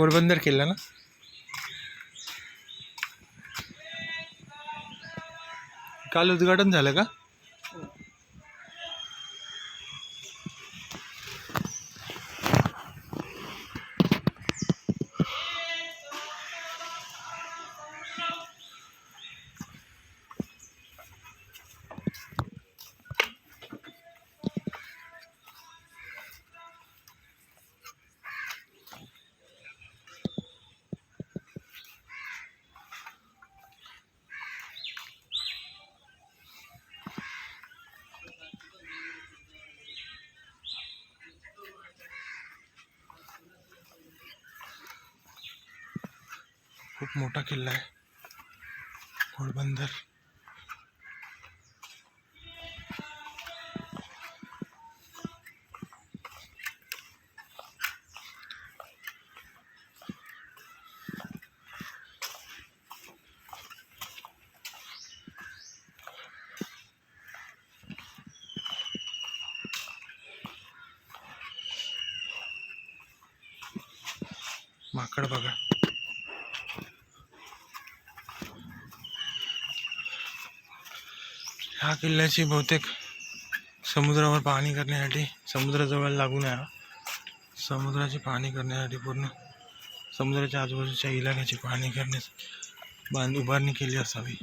पोरबंदर किल्ला ना? काल उद्घाटन झालं का? खूप मोठा किल्ला आहे घोडबंदर माकड बघा। ह्या किल्ल्याची बहुतेक समुद्रावर पाहणी करण्यासाठी समुद्राजवळ लागून आहे समुद्राची पाहणी करण्यासाठी पूर्ण समुद्राच्या आजूबाजूच्या इलाक्याची पाहणी करण्यास बांध उभारणी केली असावी.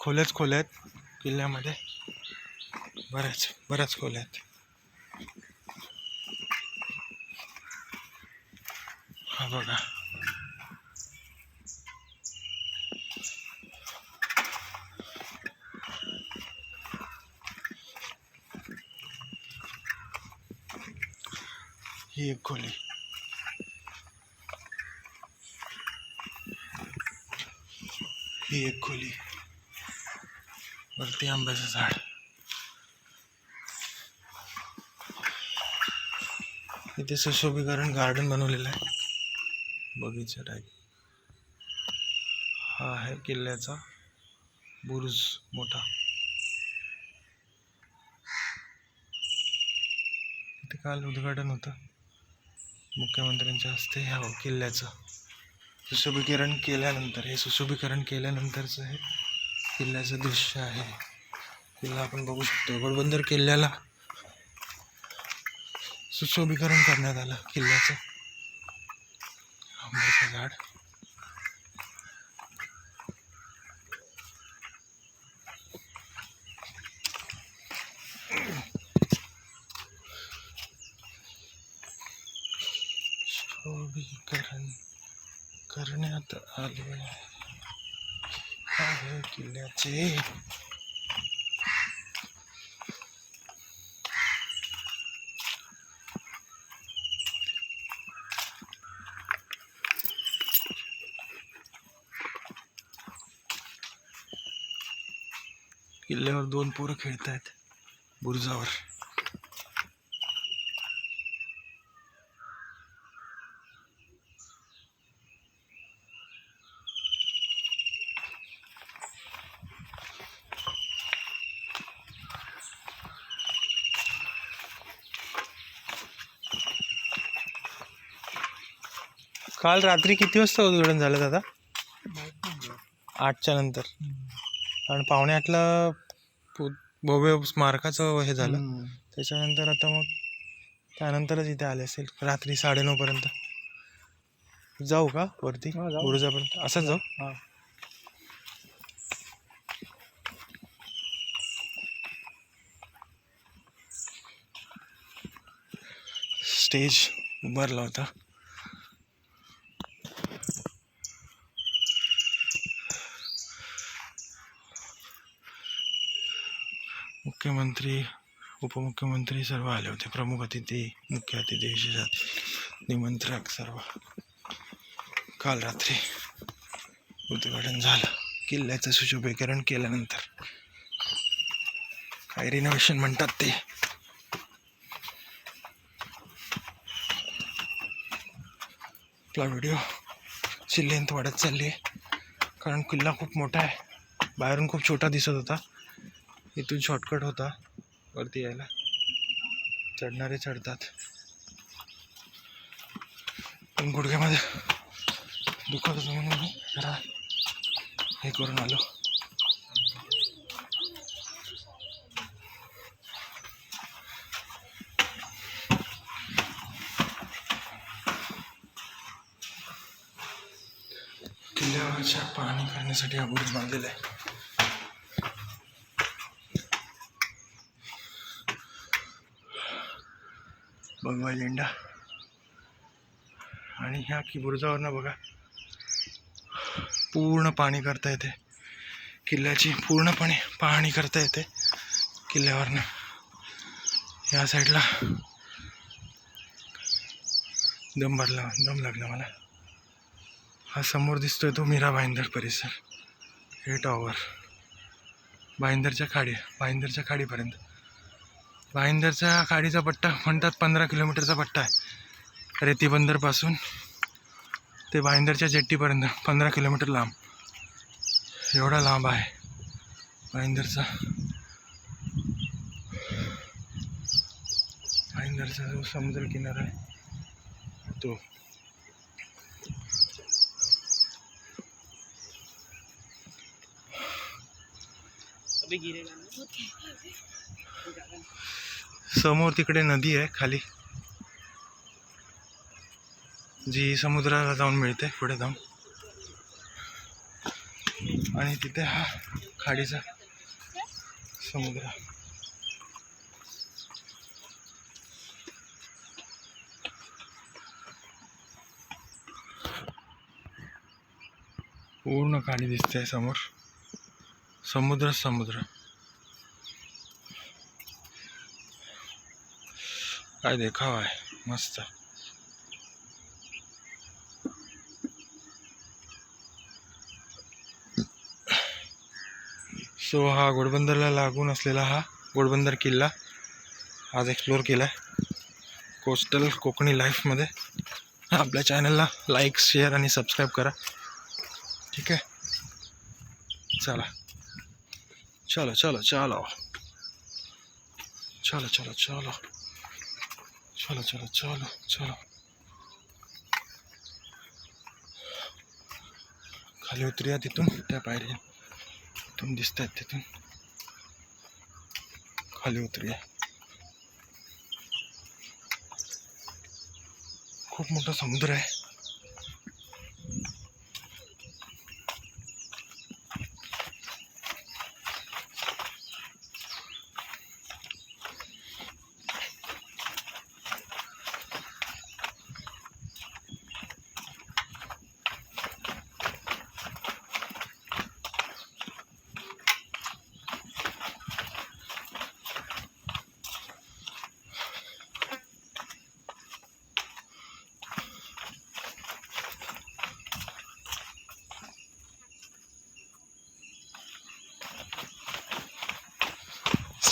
खोल्याच खोल्यात किल्ल्यामध्ये बऱ्याच बऱ्याच खोल्या आहेत. हा बघा. ही एक खोली. ही एक खोली. वरती आंब्याचं झाड. इथे सुशोभीकरण गार्डन बनवलेलं आहे. बगीचा टाईप हा आहे किल्ल्याचा बुरुज मोठा. इथे काल उद्घाटन होतं. मुख्यमंत्र्यांच्या हस्ते ह्या किल्ल्याचं सुशोभीकरण केल्यानंतर हे सुशोभीकरण केल्यानंतरचं हे किल्ल्याचं दृश्य आहे. किल्ला आपण बघू शकतो. घोडबंदर किल्ल्याला सुशोभीकरण करण्यात आलं किल्ल्याचं. आंब्याचं झाड. शोभीकरण करण्यात आले आहे किल्ल्याचे. किल्ल्यावर दोन पोरं खेळत आहेत बुरुजावर. काल रात्री किती वाजता उद्घाटन झालं दादा? आठच्या नंतर. आणि पावणे आठला भव्य स्मारकाचं हे झालं. त्याच्यानंतर आता मग त्यानंतरच इथे आले असेल. रात्री साडेनऊ पर्यंत. जाऊ का वरती. बुरुजापर्यंत. असंच जाऊ? हा. स्टेज उभारला होता. मुख्यमंत्री उपमुख्यमंत्री सर्व आले होते. प्रमुख अतिथी मुख्य अतिथी विशेषात निमंत्रक सर्व. काल रात्री उद्घाटन झालं. किल्ल्याचं सुशोभीकरण केल्यानंतर. काय रिनोव्हेशन म्हणतात ते. आपला व्हिडिओ ची लेंथ वाढत चालली आहे कारण किल्ला खूप मोठा आहे. बाहेरून खूप छोटा दिसत होता. इथून शॉर्टकट होता. वरती यायला. चढणारे चढतात. पण गुडघ्यामध्ये दुखत होतं म्हणून मी जरा हे करून आलो. किल्ल्यावरच्या पाहणी करण्यासाठी हा बुरुज बांधलेला आहे. भगवा झेंडा. आणि ह्या कीबुरजावरनं बघा. पूर्ण पाणी करता येते. किल्ल्याची पूर्णपणे पाहणी करता येते किल्ल्यावरनं. या साईडला दम भरला दम लागला मला. हा समोर दिसतोय तो मीरा भाईंदर परिसर. हे टॉवर भाईंदरच्या खाडी भाईंदरच्या खाडीपर्यंत. भाईंदरच्या खाडीचा पट्टा म्हणतात पंधरा किलोमीटरचा पट्टा आहे. रेतीबंदरपासून ते भाईंदरच्या जेट्टीपर्यंत पंधरा किलोमीटर लांब. एवढा लांब आहे भाईंदरचा. भाईंदरचा जो समुद्र किनारा आहे तो. अभी गिरेगा ना? समोर तिकडे नदी आहे खाली. जी समुद्राला जाऊन मिळते पुढे जाऊन. आणि तिथे हा खाडीचा समुद्र. पूर्ण खाडी दिसते समोर. समुद्र समुद्र. काय देखावा आहे? मस्त. सो हा घोडबंदरला लागून असलेला हा घोडबंदर किल्ला आज एक्सप्लोअर केला आहे कोस्टल कोकणी लाईफमध्ये आपल्या चॅनलला लाईक शेअर आणि सबस्क्राईब करा. ठीक आहे? चला. चलो चलो चलो. चलो चलो चलो. चलो चलो चलो चलो। खाली उतरूया तिथून त्या पायऱ्या तिथून दिसत आहेत तिथून. खाली उतरूया खूप मोठा समुद्र आहे.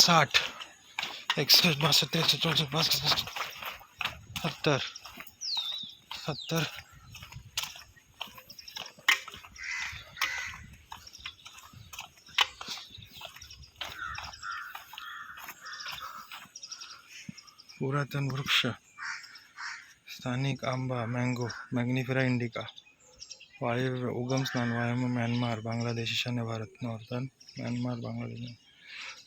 साठ एकसष्ट बासष्ट त्रेसष्ट चौसष्ट पासष्ट सत्तर सत्तर. पुरातन वृक्ष स्थानिक आंबा मँगो मॅग्निफेरा इंडिका वायू उगम स्नान वायम म्यानमार बांगलादेश ईशान्य भारत नॉर्थन म्यानमार बांगलादेश.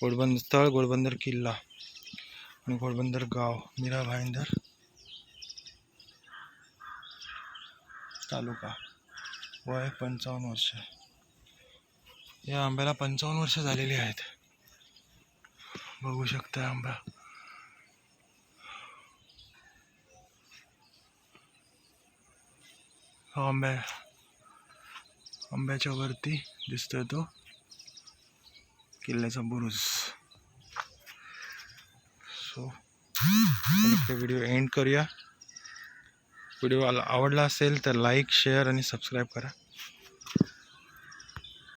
घोडबंदर स्थळ घोडबंदर किल्ला आणि घोडबंदर गाव मीरा भाईंदर तालुका. वय पंचावन्न वर्ष. या आंब्याला पंचावन्न वर्ष झालेली आहेत. बघू शकता आंबा. हा आंब्या आंब्याच्या वरती दिसतोय तो. किल्ल्याचा बुरुज. सो व्हिडिओ एंड करूया. व्हिडिओ आवडला असेल तर लाईक शेअर आणि सबस्क्राईब करा.